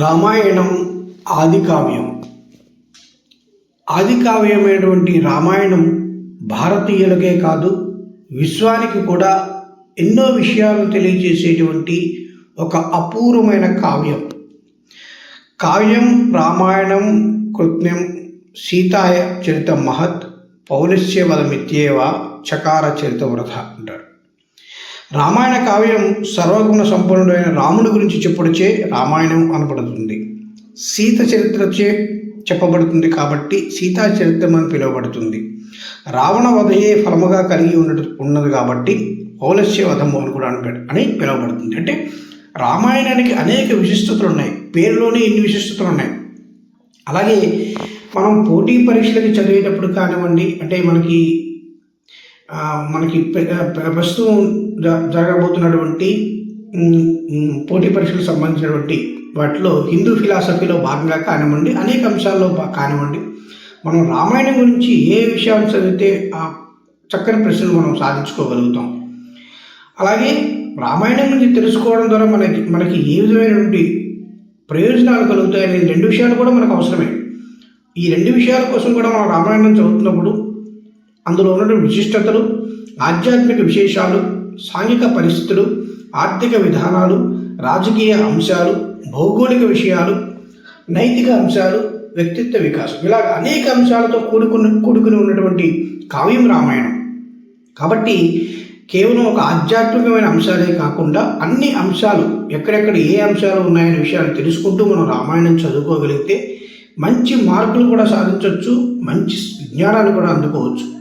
రామాయణం ఆది కావ్యం. ఆది కావ్యమైనటువంటి రామాయణం భారతీయులకే కాదు విశ్వానికి కూడా ఎన్నో విషయాలు తెలియజేసేటువంటి ఒక అపూర్వమైన కావ్యం. కావ్యం రామాయణం కృత్యం సీతాయ చరిత మహత్ పౌలస్య వదమిత్యేవ చకార చరిత వృధ అంటారు. రామాయణ కావ్యం సర్వగుణ సంపన్నుడైన రాముని గురించి చెప్పుడుచే రామాయణం అనబడుతుంది. సీత చరిత్రచే చెప్పబడుతుంది కాబట్టి సీతా చరిత్రం అని పిలువబడుతుంది. రావణ వధయే ఫలముగా కలిగి ఉన్నది ఉన్నది కాబట్టి పౌలస్య వధము అని కూడా అని పిలువబడుతుంది. అంటే రామాయణానికి అనేక విశిష్టతలు ఉన్నాయి పేరులోనే ఇన్ని విశిష్టతలు ఉన్నాయి అలాగే మనం పోటీ పరీక్షలకి చదివేటప్పుడు కానివ్వండి అంటే మనకి మనకి ప్రస్తుతం జ- జరగబోతున్నటువంటి పోటీ పరీక్షలకు సంబంధించినటువంటి వాటిలో హిందూ ఫిలాసఫీలో భాగంగా కానివ్వండి అనేక అంశాల్లో బా- కానివ్వండి మనం రామాయణం గురించి ఏ విషయాలు చదివితే ఆ చక్కని ప్రశ్నలు మనం సాధించుకోగలుగుతాం. అలాగే రామాయణం గురించి తెలుసుకోవడం ద్వారా మనకి మనకి ఏ విధమైనటువంటి ప్రయోజనాలు కలుగుతాయనే రెండు విషయాలు కూడా మనకు అవసరమే. ఈ రెండు విషయాల కోసం కూడా మనం రామాయణం చదువుతున్నప్పుడు అందులో ఉన్నటువంటి విశిష్టతలు ఆధ్యాత్మిక విశేషాలు సాంఘిక పరిస్థితులు ఆర్థిక విధానాలు రాజకీయ అంశాలు భౌగోళిక విషయాలు నైతిక అంశాలు వ్యక్తిత్వ వికాసం. ఇలాగ అనేక అంశాలతో కూడుకుని కూడుకుని ఉన్నటువంటి కావ్యం రామాయణం. కాబట్టి కేవలం ఒక ఆధ్యాత్మికమైన అంశాలే కాకుండా అన్ని అంశాలు ఎక్కడెక్కడ ఏ అంశాలు ఉన్నాయనే విషయాలు తెలుసుకుంటూ మనం రామాయణం చదువుకోగలిగితే మంచి మార్కులు కూడా సాధించవచ్చు మంచి విజ్ఞానాన్ని కూడా అందుకోవచ్చు.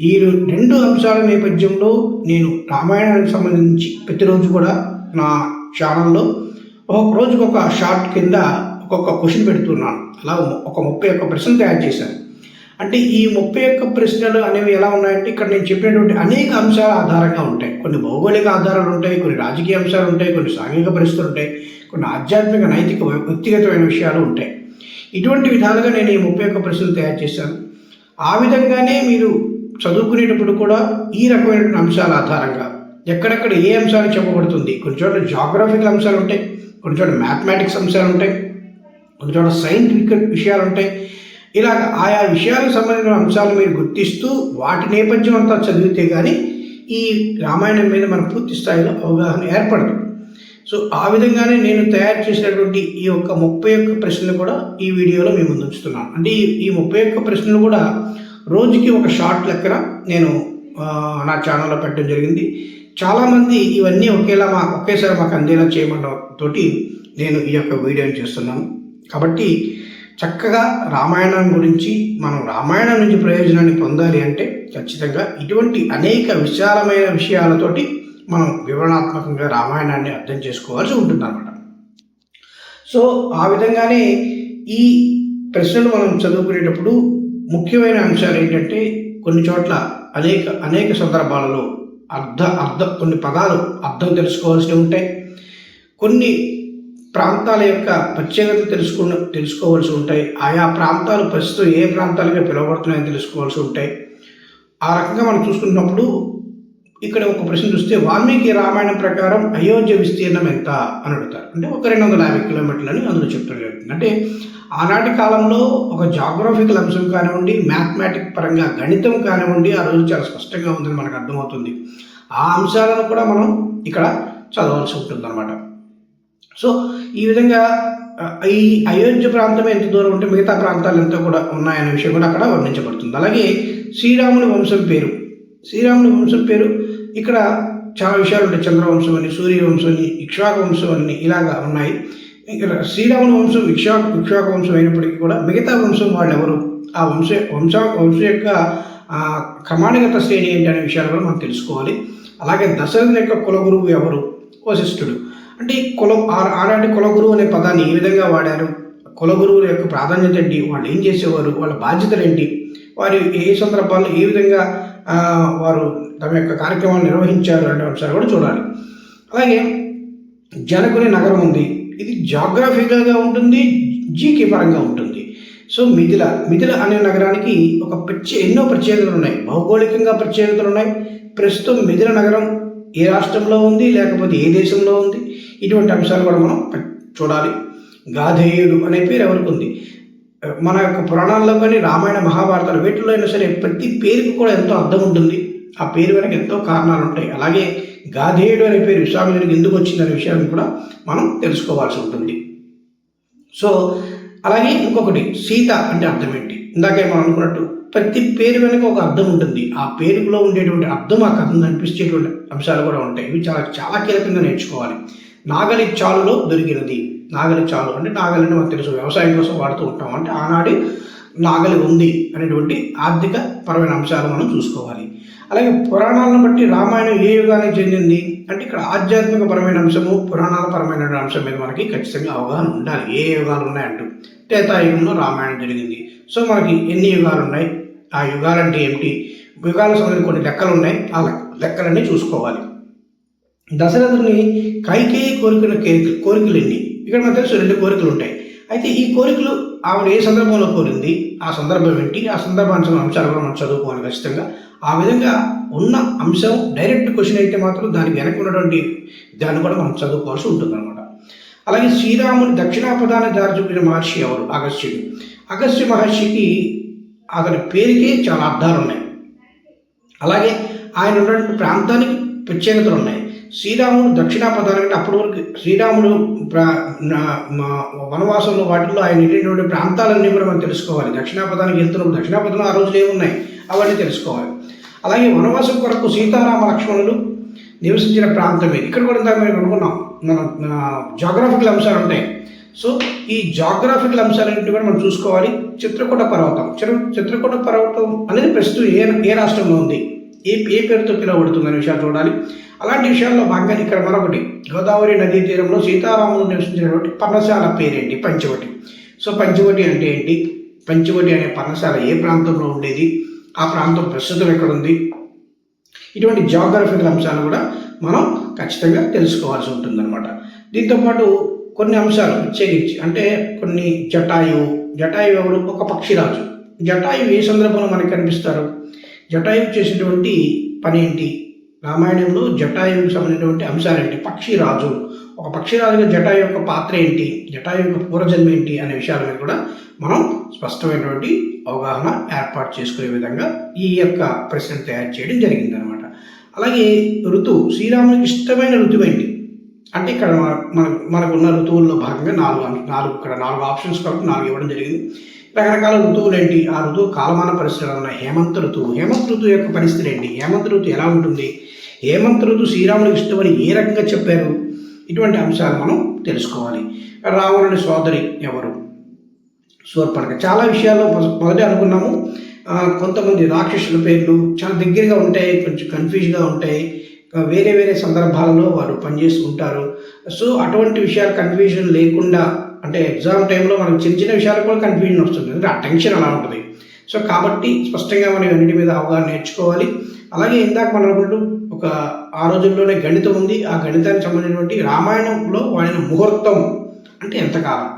ఈ రెండు అంశాల నేపథ్యంలో నేను రామాయణానికి సంబంధించి ప్రతిరోజు కూడా నా ఛానల్లో ఒక రోజుకు ఒక షార్ట్ కింద ఒక్కొక్క క్వశ్చన్ పెడుతున్నాను. అలా ఒక ముప్పై ఒక్క ప్రశ్నలు తయారు చేశాను. అంటే ఈ ముప్పై ఒక్క ప్రశ్నలు అనేవి ఎలా ఉన్నాయంటే ఇక్కడ నేను చెప్పినటువంటి అనేక అంశాల ఆధారంగా ఉంటాయి. కొన్ని భౌగోళిక ఆధారాలు ఉంటాయి కొన్ని రాజకీయ అంశాలు ఉంటాయి కొన్ని సాంఘిక పరిస్థితులు ఉంటాయి కొన్ని ఆధ్యాత్మిక నైతిక వ్యక్తిగతమైన విషయాలు ఉంటాయి. ఇటువంటి విధాలుగా నేను ఈ ముప్పై ఒక్క ప్రశ్నలు తయారు చేశాను. ఆ విధంగానే మీరు చదువుకునేటప్పుడు కూడా ఈ రకమైన అంశాల ఆధారంగా ఎక్కడెక్కడ ఏ అంశాలు చెప్పబడుతుంది కొన్ని చోట్ల జాగ్రఫికల్ అంశాలు ఉంటాయి కొన్ని చోట్ల మ్యాథమెటిక్స్ అంశాలు ఉంటాయి కొన్ని చోట్ల సైంటిఫిక్ విషయాలు ఉంటాయి. ఇలాగ ఆయా విషయాలకు సంబంధించిన అంశాలు మీరు గుర్తిస్తూ వాటి నేపథ్యం అంతా చదివితే కానీ ఈ రామాయణం మీద మన పూర్తి స్థాయిలో అవగాహన ఏర్పడదు. సో ఆ విధంగానే నేను తయారు చేసినటువంటి ఈ యొక్క ముప్పై ఒక్క ప్రశ్నలు కూడా ఈ వీడియోలో మేము ముందుంచుతున్నాను అంటే ఈ ఈ ముప్పై ఒక్క ప్రశ్నలు కూడా రోజుకి ఒక షార్ట్ లెక్కన నేను నా ఛానల్లో పెట్టడం జరిగింది. చాలామంది ఇవన్నీ ఒకేలా మా ఒకేసారి మాకు అందేలా చేయమన్న తోటి నేను ఈ యొక్క వీడియోని చేస్తున్నాను. కాబట్టి చక్కగా రామాయణం గురించి మనం రామాయణం నుంచి ప్రయోజనాన్ని పొందాలి అంటే ఖచ్చితంగా ఇటువంటి అనేక విశాలమైన విషయాలతోటి మనం వివరణాత్మకంగా రామాయణాన్ని అర్థం చేసుకోవాల్సి ఉంటుందన్నమాట. సో ఆ విధంగానే ఈ ప్రశ్నలు మనం చదువుకునేటప్పుడు ముఖ్యమైన అంశాలు ఏంటంటే కొన్ని చోట్ల అనేక అనేక సందర్భాలలో అర్థ అర్థ కొన్ని పదాలు అర్థం తెలుసుకోవాల్సి ఉంటాయి. కొన్ని ప్రాంతాల యొక్క ప్రత్యేకత తెలుసుకున్న తెలుసుకోవాల్సి ఉంటాయి. ఆయా ప్రాంతాలు ప్రస్తుతం ఏ ప్రాంతాలుగా పిలువబడుతున్నాయని తెలుసుకోవాల్సి ఉంటాయి. ఆ రకంగా మనం చూసుకున్నప్పుడు ఇక్కడ ఒక ప్రశ్న చూస్తే వాల్మీకి రామాయణం ప్రకారం అయోధ్య విస్తీర్ణం ఎంత అని అడుగుతారు. అంటే ఒక రెండు వందల యాభై కిలోమీటర్లు అని అందులో చెప్తారు. అంటే ఆనాటి కాలంలో ఒక జాగ్రఫికల్ అంశం కానివ్వండి మ్యాథమెటిక్ పరంగా గణితం కానివ్వండి ఆ రోజు చాలా స్పష్టంగా ఉందని మనకు అర్థమవుతుంది. ఆ అంశాలను కూడా మనం ఇక్కడ చదవాల్సి ఉంటుందన్నమాట. సో ఈ విధంగా ఈ అయోధ్య ప్రాంతం ఎంత దూరం ఉంటే మిగతా ప్రాంతాలు ఎంత కూడా ఉన్నాయనే విషయం కూడా అక్కడ వర్ణించబడుతుంది. అలాగే శ్రీరాముని వంశం పేరు. శ్రీరాముని వంశం పేరు ఇక్కడ చాలా విషయాలు ఉంటాయి. చంద్రవంశం అని సూర్యవంశం అని ఇక్ష్వాకు వంశం అని ఇలాగా ఉన్నాయి. శ్రీరాముని వంశం ఇక్ష్వాకు ఇక్ష్వాకు వంశం అయినప్పటికీ కూడా మిగతా వంశం వాళ్ళు ఎవరు ఆ వంశ వంశ వంశం యొక్క ఆ, క్రమానుగత శ్రేణి ఏంటి అనే విషయాలు కూడా మనం తెలుసుకోవాలి. అలాగే దశరథుని యొక్క కులగురువు ఎవరు? వశిష్ఠుడు. అంటే కుల ఆ- ఆనాటి కులగురువు అనే పదాన్ని ఏ విధంగా వాడారు? కులగురువుల యొక్క ప్రాధాన్యత ఏంటి? వాళ్ళు ఏం చేసేవారు? వాళ్ళ బాధ్యతలు ఏంటి? వారు ఏ సందర్భాల్లో ఏ విధంగా వారు తమ యొక్క కార్యక్రమాలు నిర్వహించారు అనే అంశాలు కూడా చూడాలి. అలాగే జనకుని నగరం ఉంది. ఇది జాగ్రఫికల్గా ఉంటుంది జీకే పరంగా ఉంటుంది. సో మిథిల మిథిల అనే నగరానికి ఒక ప్రత్యే ఎన్నో ప్రత్యేకతలు ఉన్నాయి. భౌగోళికంగా ప్రత్యేకతలు ఉన్నాయి. ప్రస్తుతం మిథిల నగరం ఏ రాష్ట్రంలో ఉంది లేకపోతే ఏ దేశంలో ఉంది? ఇటువంటి అంశాలు కూడా మనం చూడాలి. గాధేయుడు అనే పేరు ఎవరికి ఉంది? మన యొక్క పురాణాల్లో కానీ రామాయణ మహాభారతాలు వీటిలో అయినా సరే ప్రతి పేరుకి కూడా ఎంతో అర్థం ఉంటుంది. ఆ పేరు వెనక ఎంతో కారణాలు ఉంటాయి. అలాగే గాధేయుడు అనే పేరు విశ్వామిత్రుడికి ఎందుకు వచ్చిందనే విషయాన్ని కూడా మనం తెలుసుకోవాల్సి ఉంటుంది. సో అలాగే ఇంకొకటి సీత అంటే అర్థం ఏంటి? ఇందాకే మనం అనుకున్నట్టు ప్రతి పేరు వెనుక ఒక అర్థం ఉంటుంది. ఆ పేరులో ఉండేటువంటి అర్థం ఆ కథను అనిపించేటువంటి అంశాలు కూడా ఉంటాయి. ఇవి చాలా చాలా కీలకంగా నేర్చుకోవాలి. నాగలి చాలులో దొరికినది. నాగలి చాలు అంటే నాగలి అంటే మనకు తెలుసు. వ్యవసాయం కోసం వాడుతూ ఉంటాం. అంటే ఆనాడు నాగలి ఉంది అనేటువంటి ఆర్థిక పరమైన అంశాలు మనం చూసుకోవాలి. అలాగే పురాణాలను బట్టి రామాయణం ఏ యుగానికి చెందింది అంటే ఇక్కడ ఆధ్యాత్మిక పరమైన అంశము పురాణాల పరమైన అంశం మీద మనకి ఖచ్చితంగా అవగాహన ఉండాలి. ఏ యుగాలు ఉన్నాయంటూ. తేతాయుగంలో రామాయణం జరిగింది. సో మనకి ఎన్ని యుగాలు ఉన్నాయి? ఆ యుగాలు అంటే ఏమిటి? యుగాల సంబంధించిన కొన్ని లెక్కలు ఉన్నాయి. ఆ లెక్కలన్నీ చూసుకోవాలి. దశరథుని కైకేయి కోరికల కోరికలు ఎన్ని? ఇక్కడ మనకు తెలుసు రెండు కోరికలు ఉంటాయి. అయితే ఈ కోరికలు ఆవిడ ఏ సందర్భంలో కోరింది? ఆ సందర్భం ఏంటి? ఆ సందర్భాంశం అంశాలు కూడా మనం చదువుకోవాలి ఖచ్చితంగా. ఆ విధంగా ఉన్న అంశం డైరెక్ట్ క్వశ్చన్ అయితే మాత్రం దానికి వెనక ఉన్నటువంటి దాన్ని కూడా మనం చదువుకోవాల్సి ఉంటుందన్నమాట. అలాగే శ్రీరాముని దక్షిణాపదాన్ని దారి చూపిన మహర్షి ఎవరు? అగస్త్యుడు. అగస్త్య మహర్షికి అతని పేరుకి చాలా అర్థాలు ఉన్నాయి. అలాగే ఆయన ఉన్నటువంటి ప్రాంతానికి ప్రత్యేకతలు ఉన్నాయి. శ్రీరాముడు దక్షిణాపదానికి అప్పటి వరకు శ్రీరాముడు వనవాసంలో వాటిల్లో ఆయన వెళ్ళినటువంటి ప్రాంతాలన్నీ కూడా మనం తెలుసుకోవాలి. దక్షిణాపదానికి వెళ్తున్నప్పుడు దక్షిణాపదంలో ఆ రోజులు ఏమున్నాయి? అవన్నీ తెలుసుకోవాలి. అలాగే వనవాసం కొరకు సీతారామ లక్ష్మణులు నివసించిన ప్రాంతం ఇది ఇక్కడ కూడా ఇందాక మేము అనుకున్నాం. మన జాగ్రఫికల్ అంశాలు ఉంటాయి. సో ఈ జాగ్రఫికల్ అంశాలన్నింటి కూడా మనం చూసుకోవాలి. చిత్రకూట పర్వతం. చిత్రకూట పర్వతం అనేది ప్రస్తుతం ఏ ఏ రాష్ట్రంలో ఉంది? ఏ ఏ పేరుతో పిలువబడుతుంది అనే విషయాలు చూడాలి. అలాంటి విషయాల్లో భాగంగా ఇక్కడ మరొకటి గోదావరి నదీ తీరంలో సీతారాములు నివసించినటువంటి పర్ణశాల పేరేంటి? పంచవటి. సో పంచవటి అంటే ఏంటి? పంచవటి అనే పర్ణశాల ఏ ప్రాంతంలో ఉండేది? ఆ ప్రాంతం ప్రస్తుతం ఎక్కడుంది? ఇటువంటి జాగ్రఫికల్ అంశాలు కూడా మనం ఖచ్చితంగా తెలుసుకోవాల్సి ఉంటుందన్నమాట. దీంతోపాటు కొన్ని అంశాలు ప్రత్యేకించి అంటే కొన్ని జటాయు జటాయు ఎవరు? ఒక పక్షిరాజు. జటాయు ఏ సందర్భంలో మనకి కనిపిస్తారు? జటాయు చేసినటువంటి పని ఏంటి? రామాయణంలో జటాయువుకి సంబంధించినటువంటి అంశాలు ఏంటి? పక్షిరాజు. ఒక పక్షిరాజుగా జటాయు యొక్క పాత్ర ఏంటి? జటాయు యొక్క పూర్వజన్మ ఏంటి? అనే విషయాల మీద కూడా మనం స్పష్టమైనటువంటి అవగాహన ఏర్పాటు చేసుకునే విధంగా ఈ యొక్క ప్రశ్న తయారు చేయడం జరిగిందనమాట. అలాగే ఋతువు శ్రీరామునికి ఇష్టమైన ఋతువు ఏంటి? అంటే ఇక్కడ మన మనకున్న ఋతువుల్లో భాగంగా నాలుగు నాలుగు ఇక్కడ నాలుగు ఆప్షన్స్ కాబట్టి నాలుగు ఇవ్వడం జరిగింది. రకరకాల ఋతువులు ఏంటి? ఆ ఋతువు కాలమాన పరిస్థితులు ఉన్నాయి. హేమంత ఋతువు. హేమంత ఋతువు యొక్క పరిస్థితి ఏంటి? హేమంత ఋతువు ఎలా ఉంటుంది? హేమంత ఋతువు శ్రీరామునికి ఇష్టమని ఏ రకంగా చెప్పారు? ఇటువంటి అంశాలు మనం తెలుసుకోవాలి. రావణుని సోదరి ఎవరు? శూర్పణక. చాలా విషయాల్లో మొదట అనుకున్నాము. కొంతమంది రాక్షసుల పేర్లు చాలా దగ్గరగా ఉంటాయి కొంచెం కన్ఫ్యూజ్గా ఉంటాయి. వేరే వేరే సందర్భాలలో వారు పనిచేస్తుంటారు సో అటువంటి విషయాలు కన్ఫ్యూజన్ లేకుండా అంటే ఎగ్జామ్ టైంలో మనకు చిన్న చిన్న విషయాలు కూడా కన్ఫ్యూజన్ వస్తుంది అంటే ఆ టెన్షన్ అలా ఉంటుంది. సో కాబట్టి స్పష్టంగా మనం అన్నిటి మీద అవగాహన నేర్చుకోవాలి. అలాగే ఇందాక మనం అనుకుంటూ ఒక ఆ రోజుల్లోనే గణితం ఉంది. ఆ గణితానికి సంబంధించినటువంటి రామాయణంలో వాడిన ముహూర్తం అంటే ఎంతకాలం?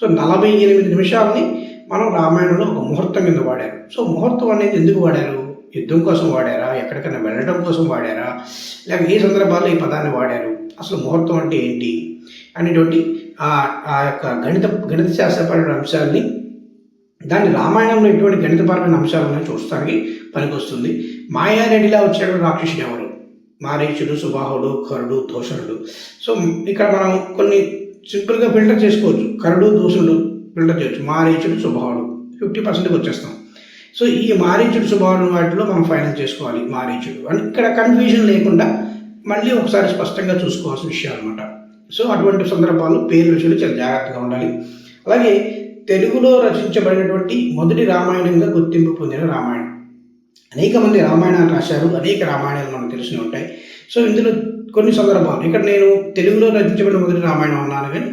సో నలభై ఎనిమిది నిమిషాలని మనం రామాయణంలో ఒక ముహూర్తం కింద వాడారు. సో ముహూర్తం అనేది ఎందుకు వాడారు? యుద్ధం కోసం వాడారా? ఎక్కడికైనా వెళ్ళడం కోసం వాడారా? లేక ఏ సందర్భాల్లో ఈ పదాన్ని వాడారు? అసలు ముహూర్తం అంటే ఏంటి? అనేటువంటి ఆ ఆ యొక్క గణిత గణిత శాస్త్రపరమైన అంశాలని దాన్ని రామాయణంలో ఎటువంటి గణితపరమైన అంశాలు ఉన్నాయో చూస్తానికి పనికొస్తుంది. మాయారెడ్డిలా వచ్చాడు రాక్షసుడు ఎవరు? మారీచుడు సుబాహుడు కరుడు దోషణుడు. సో ఇక్కడ మనం కొన్ని సింపుల్గా ఫిల్టర్ చేసుకోవచ్చు. కరుడు దోషుడు ఫిల్టర్ చేయొచ్చు. మారీచుడు సుబాహుడు. ఫిఫ్టీ పర్సెంట్కి వచ్చేస్తాం. సో ఈ మారీచుడు సుబాహుడు వాటిలో మనం ఫైనల్ చేసుకోవాలి. మారీచుడు. అని ఇక్కడ కన్ఫ్యూజన్ లేకుండా మళ్ళీ ఒకసారి స్పష్టంగా చూసుకోవాల్సిన విషయాలు అనమాట సో అటువంటి సందర్భాలు పేరు విషయంలో చాలా జాగ్రత్తగా ఉండాలి. అలాగే తెలుగులో రచించబడినటువంటి మొదటి రామాయణంగా గుర్తింపు పొందిన రామాయణం. అనేక మంది రామాయణాలు రాశారు అనేక రామాయణాలు మనకు తెలిసి ఉంటాయి. సో ఇందులో కొన్ని సందర్భాలు ఇక్కడ నేను తెలుగులో రచించబడిన మొదటి రామాయణం అన్నాను కానీ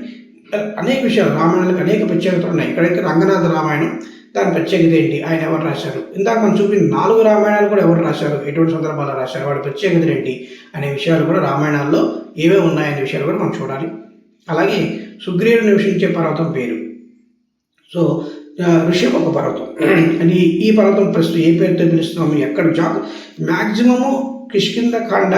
అనేక విషయాలు రామాయణాలకు అనేక ప్రత్యేకతలు ఉన్నాయి. ఇక్కడైతే రంగనాథ రామాయణం దాని ప్రత్యేకత ఏంటి ఆయన ఎవరు రాశారు? ఇందాక మనం చూపిన నాలుగు రామాయణాలు కూడా ఎవరు రాశారు? ఎటువంటి సందర్భాల్లో రాశారు? వాడి ప్రత్యేకతలు ఏంటి? అనే విషయాలు కూడా రామాయణాల్లో ఏవే ఉన్నాయనే విషయాలు కూడా మనం చూడాలి. అలాగే సుగ్రీవుడు నివసించే పర్వతం పేరు సో ఋషభ ఒక పర్వతం. అని ఈ పర్వతం ప్రస్తుతం ఏ పేరుతో పిలుస్తున్నాము ఎక్కడ జాక్ మ్యాక్సిమము కిష్కింద కాండ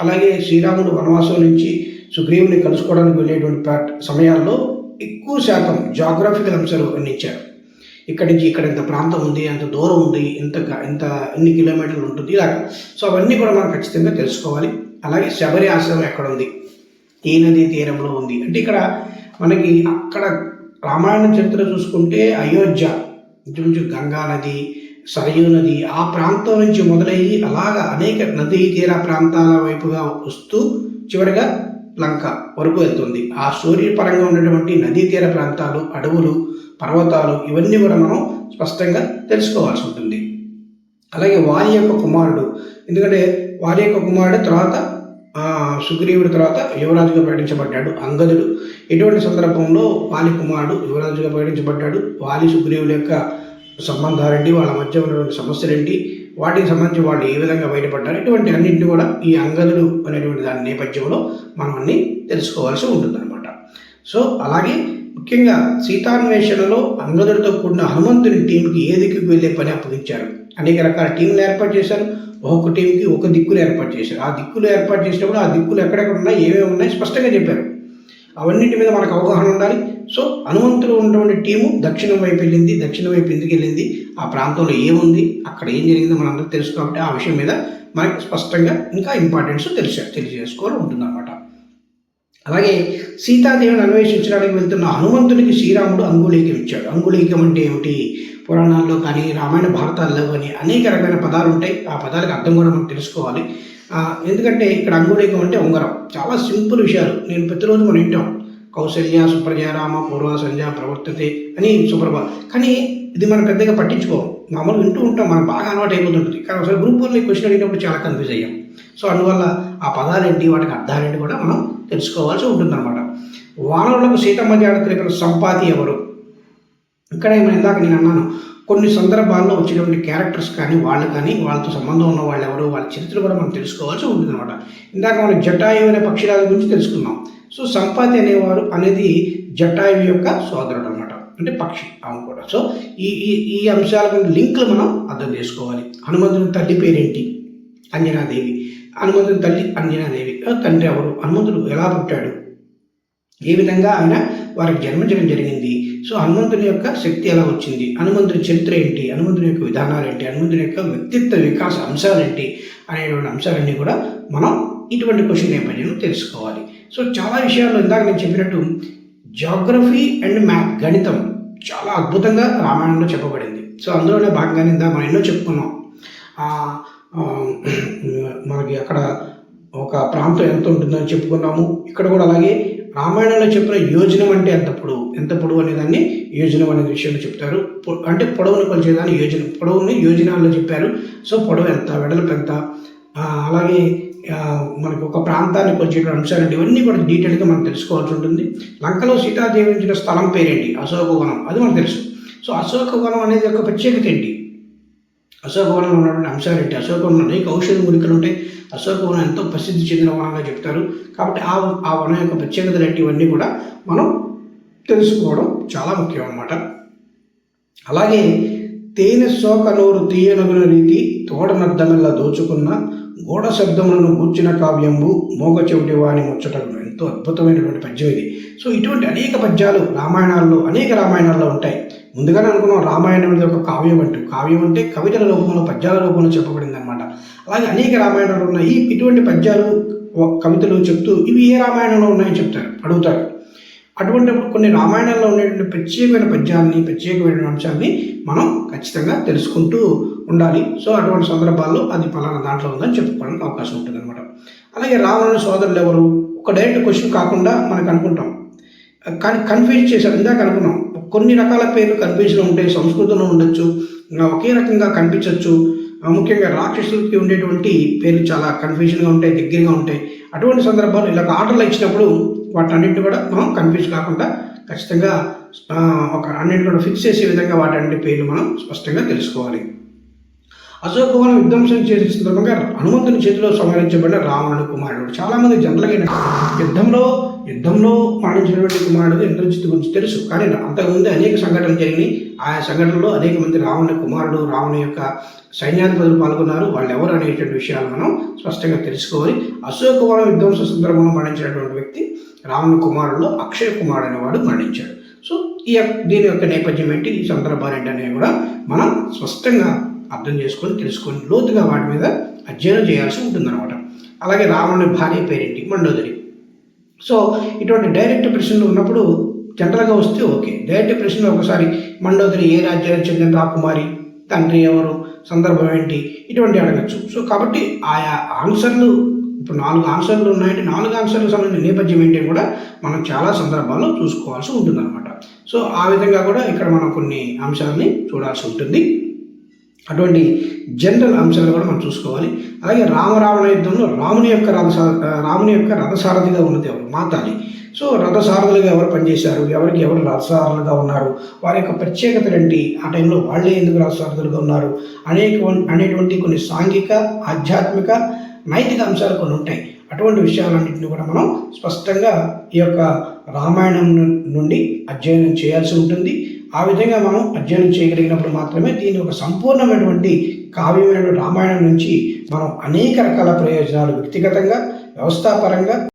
అలాగే శ్రీరాముడు వనవాసం నుంచి సుగ్రీవుని కలుసుకోవడానికి వెళ్ళేటువంటి సమయాల్లో ఎక్కువ శాతం జాగ్రఫికల్ అంశాలు వర్ణించారు ఇక్కడి నుంచి ఇక్కడ ఇంత ప్రాంతం ఉంది అంత దూరం ఉంది ఇంత ఇంత ఎన్ని కిలోమీటర్లు ఉంటుంది ఇలాగ. సో అవన్నీ కూడా మనం ఖచ్చితంగా తెలుసుకోవాలి. అలాగే శబరి ఆశ్రమం ఎక్కడ ఉంది ఏ నదీ తీరంలో ఉంది? అంటే ఇక్కడ మనకి అక్కడ రామాయణ చరిత్ర చూసుకుంటే అయోధ్య ఇంచుమించు గంగా నది సరయూ నది ఆ ప్రాంతం నుంచి మొదలయ్యి అలాగ అనేక నదీ తీర ప్రాంతాల వైపుగా వస్తూ చివరిగా లంక వరకు వెళ్తుంది. ఆ సూర్యపరంగా ఉన్నటువంటి నదీ తీర ప్రాంతాలు అడవులు పర్వతాలు ఇవన్నీ కూడా మనం స్పష్టంగా తెలుసుకోవాల్సి ఉంటుంది. అలాగే వారి యొక్క కుమారుడు ఎందుకంటే వారి యొక్క కుమారుడు తర్వాత సుగ్రీవుడి తర్వాత యువరాజుగా ప్రకటించబడ్డాడు అంగదుడు. ఎటువంటి సందర్భంలో వాలి కుమారుడు యువరాజుగా ప్రకటించబడ్డాడు. వాలి సుగ్రీవుల యొక్క సంబంధాలేంటి వాళ్ళ మధ్య ఉన్నటువంటి సమస్యలేంటి వాటికి సంబంధించి వాళ్ళు ఏ విధంగా బయటపడ్డారు ఇటువంటి అన్నింటినీ కూడా ఈ అంగదుడు అనేటువంటి దాని నేపథ్యంలో మనం అన్ని తెలుసుకోవాల్సి ఉంటుందన్నమాట. సో అలాగే ముఖ్యంగా సీతాన్వేషణలో అంగదుడితో కూడిన హనుమంతుని టీంకి ఏ దిక్కుకు వెళ్ళే పని అప్పగించారు? అనేక రకాల టీంలు ఏర్పాటు చేశారు. ఒక్కొక్క టీంకి ఒక దిక్కులు ఏర్పాటు చేశారు. ఆ దిక్కులు ఏర్పాటు చేసినప్పుడు ఆ దిక్కులు ఎక్కడెక్కడ ఉన్నాయి ఏమేమి ఉన్నాయి స్పష్టంగా చెప్పారు. అవన్నిటి మీద మనకు అవగాహన ఉండాలి. సో హనుమంతుడు ఉన్నటువంటి టీము దక్షిణం వైపు వెళ్ళింది దక్షిణం వైపు ఎందుకు వెళ్ళింది ఆ ప్రాంతంలో ఏముంది అక్కడ ఏం జరిగిందో మనందరూ తెలుసు కాబట్టి ఆ విషయం మీద మనకి స్పష్టంగా ఇంకా ఇంపార్టెన్స్ తెలిసే తెలియజేసుకోవాలి ఉంటుందన్నమాట. అలాగే సీతాదేవిని అన్వేషించడానికి వెళ్తున్న హనుమంతుడికి శ్రీరాముడు అంగుళీకం ఇచ్చాడు. అంగుళీకం అంటే ఏమిటి? పురాణాల్లో కానీ రామాయణ భారతాల్లో కానీ అనేక రకమైన పదాలు ఉంటాయి. ఆ పదాలకు అర్థం కూడా మనం తెలుసుకోవాలి. ఎందుకంటే ఇక్కడ అంగుళీకం అంటే ఉంగరం. చాలా సింపుల్ విషయాలు. నేను ప్రతిరోజు మనం వింటాం. కౌశల్య సుప్రజ రామ పూర్వ సంధ్య ప్రవర్తతే అని సుప్రభ. కానీ ఇది మనం పెద్దగా పట్టించుకోం. మామూలు వింటూ ఉంటాం. మనం బాగా అలవాటు అయిపోతుంటుంది. కానీ ఒకసారి గ్రూప్ వన్లో క్వశ్చన్ అడిగినప్పుడు చాలా కన్ఫ్యూజ్ అయ్యాం. సో అందువల్ల ఆ పదాలేంటి వాటికి అర్థాలేంటి కూడా మనం తెలుసుకోవాల్సి ఉంటుందన్నమాట. వానరులకు సీతమ్మ జాడ తెలిపిన సంపాతి ఎవరు? ఇక్కడ ఏమైనా ఇందాక నేను అన్నాను కొన్ని సందర్భాల్లో వచ్చినటువంటి క్యారెక్టర్స్ కానీ వాళ్ళు కానీ వాళ్ళతో సంబంధం ఉన్న వాళ్ళు ఎవరు వాళ్ళ చరిత్ర కూడా మనం తెలుసుకోవాల్సి ఉంటుంది అనమాట ఇందాక మనం జటాయు అనే పక్షిరాజు గురించి తెలుసుకున్నాం. సో సంపాతి అనేవారు అనేది జటాయు యొక్క సోదరుడు అనమాట అంటే పక్షి అవును కూడా. సో ఈ ఈ ఈ లింక్లు మనం అర్థం చేసుకోవాలి. హనుమంతుని తల్లి పేరేంటి? అంజనాదేవి. హనుమంతుని తల్లి అంజనాదేవి. తండ్రి ఎవరు? హనుమంతుడు ఎలా పుట్టాడు? ఏ విధంగా ఆయన వారికి జన్మించడం జరిగింది? సో హనుమంతుని యొక్క శక్తి ఎలా వచ్చింది? హనుమంతుని చరిత్ర ఏంటి? హనుమంతుని యొక్క విధానాలు ఏంటి? హనుమంతుని యొక్క వ్యక్తిత్వ వికాస అంశాలు ఏంటి? అనేటువంటి అంశాలన్నీ కూడా మనం ఇటువంటి క్వశ్చన్ నేపథ్యంలో తెలుసుకోవాలి. సో చాలా విషయాల్లో ఇందాక నేను చెప్పినట్టు జాగ్రఫీ అండ్ మ్యాథ్ గణితం చాలా అద్భుతంగా రామాయణంలో చెప్పబడింది. సో అందులోనే భాగంగానే ఇందాక మనం ఎన్నో చెప్పుకున్నాం. మనకి అక్కడ ఒక ప్రాంతం ఎంత ఉంటుందని చెప్పుకున్నాము. ఇక్కడ కూడా అలాగే రామాయణంలో చెప్పిన యోజనం అంటే ఎంత పొడవు? ఎంత పొడవు అనే దాన్ని యోజనం అనే విషయంలో చెప్తారు. పొ- అంటే పొడవును కొలిచేదాన్ని యోజనం. పొడవుని యోజనాల్లో చెప్పారు. సో పొడవు ఎంత వెడల్పు ఎంత? అలాగే మనకు ఒక ప్రాంతాన్ని కొలిచేటువంటి అంశాలు ఇవన్నీ కూడా డీటెయిల్గా మనం తెలుసుకోవాల్సి ఉంటుంది. లంకలో సీతాదేవి స్థలం పేరేంటి? అశోకవనం. అది మనకు తెలుసు. సో అశోకవనం అనేది ఒక ప్రత్యేకత ఏంటి? అశోకవనం ఉన్నటువంటి అంశాలు ఏంటి? అశోకవనం అనేక ఔషధ మూలికలు ఉంటాయి. అశోకవనం ఎంతో ప్రసిద్ధి చెందిన వనంగా చెప్తారు. కాబట్టి ఆ ఆ వనం యొక్క ప్రత్యేకతలు ఇవన్నీ కూడా మనం తెలుసుకోవడం చాలా ముఖ్యం అన్నమాట. అలాగే తేనె శోక నోరు తీయనగున రీతి తోడనద్దమెల్ల దోచుకున్న గోడ శబ్దములను కూర్చిన కావ్యంబు మోగ చెవిటి వాణి ముచ్చటను ఎంతో అద్భుతమైనటువంటి పద్యం ఇది. సో ఇటువంటి అనేక పద్యాలు రామాయణాల్లో అనేక రామాయణాల్లో ఉంటాయి. ముందుగానే అనుకున్నాం రామాయణం అనేది ఒక కావ్యం అంటూ. కావ్యం అంటే కవితల రూపంలో పద్యాల రూపంలో చెప్పబడింది అనమాట అలాగే అనేక రామాయణాలు ఉన్నాయి. ఇటువంటి పద్యాలు కవితలు చెప్తూ ఇవి ఏ రామాయణంలో ఉన్నాయని చెప్తారు అడుగుతారు. అటువంటిప్పుడు కొన్ని రామాయణంలో ఉండేటువంటి ప్రత్యేకమైన పద్యాలని ప్రత్యేకమైన అంశాన్ని మనం ఖచ్చితంగా తెలుసుకుంటూ ఉండాలి. సో అటువంటి సందర్భాల్లో అది పలానా దాంట్లో ఉందని చెప్పుకోవడానికి అవకాశం ఉంటుంది అనమాట అలాగే రావణుని సోదరులు ఎవరు? ఒక డైరెక్ట్ క్వశ్చన్ కాకుండా మనకు అనుకుంటాం. కానీ కన్ఫ్యూజ్ చేశారు. ఇందాక అనుకున్నాం. కొన్ని రకాల పేర్లు కన్ఫ్యూజన్ ఉంటాయి. సంస్కృతంలో ఉండొచ్చు. ఒకే రకంగా కనిపించవచ్చు ముఖ్యంగా రాక్షసులకి ఉండేటువంటి పేర్లు చాలా కన్ఫ్యూజన్గా ఉంటాయి దగ్గరగా ఉంటాయి. అటువంటి సందర్భాలు ఇలా ఆర్డర్లు ఇచ్చినప్పుడు వాటన్నిటిని కూడా మనం కన్ఫ్యూజ్ కాకుండా ఖచ్చితంగా ఒక అన్నింటి కూడా ఫిక్స్ చేసే విధంగా వాటన్నిటి పేర్లు మనం స్పష్టంగా తెలుసుకోవాలి. అశోకవనం విధ్వంసం చేసే సందర్భంగా హనుమంతుని చేతిలో సంహరించబడిన రావణుని కుమారుడు. చాలామంది జనరల్గా యుద్ధంలో యుద్ధంలో మరణించినటువంటి కుమారుడు ఇంద్రజిత్ గురించి తెలుసు. కానీ అంతకుముందు అనేక సంఘటనలు జరిగినాయి. ఆ సంఘటనలో అనేక మంది రావణ కుమారుడు రావణు యొక్క సైన్యాధిపతులు పాల్గొన్నారు. వాళ్ళు ఎవరు అనేటువంటి విషయాలు మనం స్పష్టంగా తెలుసుకోవాలి. అశోకవనం విధ్వంస సందర్భంలో మరణించినటువంటి వ్యక్తి రావణ కుమారుడులో అక్షయ్ కుమార్ అనేవాడు మరణించాడు. సో ఈ దీని యొక్క నేపథ్యం ఏంటి? ఈ సందర్భాలు ఏంటి కూడా మనం స్పష్టంగా అర్థం చేసుకొని తెలుసుకొని లోతుగా వాటి మీద అధ్యయనం చేయాల్సి ఉంటుందన్నమాట. అలాగే రావణుని భార్య పేరేంటి? మండోదరి. సో ఇటువంటి డైరెక్ట్ ప్రశ్నలు ఉన్నప్పుడు జనరల్గా వస్తే ఓకే. డైరెక్ట్ ప్రశ్నలు ఒకసారి మండోదరి ఏ రాజ్యానికి చెందిన రాకుమారి తండ్రి ఎవరు సందర్భం ఏంటి? ఇటువంటి అడగచ్చు. సో కాబట్టి ఆయా ఆన్సర్లు ఇప్పుడు నాలుగు ఆన్సర్లు ఉన్నాయంటే నాలుగు ఆన్సర్లకు సంబంధించిన నేపథ్యం ఏంటి కూడా మనం చాలా సందర్భాల్లో చూసుకోవాల్సి ఉంటుందన్నమాట. సో ఆ విధంగా కూడా ఇక్కడ మనం కొన్ని అంశాలని చూడాల్సి ఉంటుంది. అటువంటి జనరల్ అంశాలు కూడా మనం చూసుకోవాలి. అలాగే రామరావణ యుద్ధంలో రాముని యొక్క రథ రాముని యొక్క రథసారథిగా ఉన్నది ఎవరు? మాతాలి సో రథసారథులుగా ఎవరు పనిచేశారు? ఎవరికి ఎవరు రథసారథులుగా ఉన్నారు? వారి యొక్క ప్రత్యేకతలు ఏంటి? ఆ టైంలో వాళ్ళే ఎందుకు రథసారథులుగా ఉన్నారు? అనేక అనేటువంటి కొన్ని సాంఘిక ఆధ్యాత్మిక నైతిక అంశాలు కొన్ని ఉంటాయి. అటువంటి విషయాలన్నింటినీ కూడా మనం స్పష్టంగా ఈ యొక్క రామాయణం నుండి అధ్యయనం చేయాల్సి ఉంటుంది. ఆ విధంగా మనం అధ్యయనం చేయగలిగినప్పుడు మాత్రమే దీని ఒక సంపూర్ణమైనటువంటి కావ్యమైన రామాయణం నుంచి మనం అనేక రకాల ప్రయోజనాలు వ్యక్తిగతంగా వ్యవస్థాపరంగా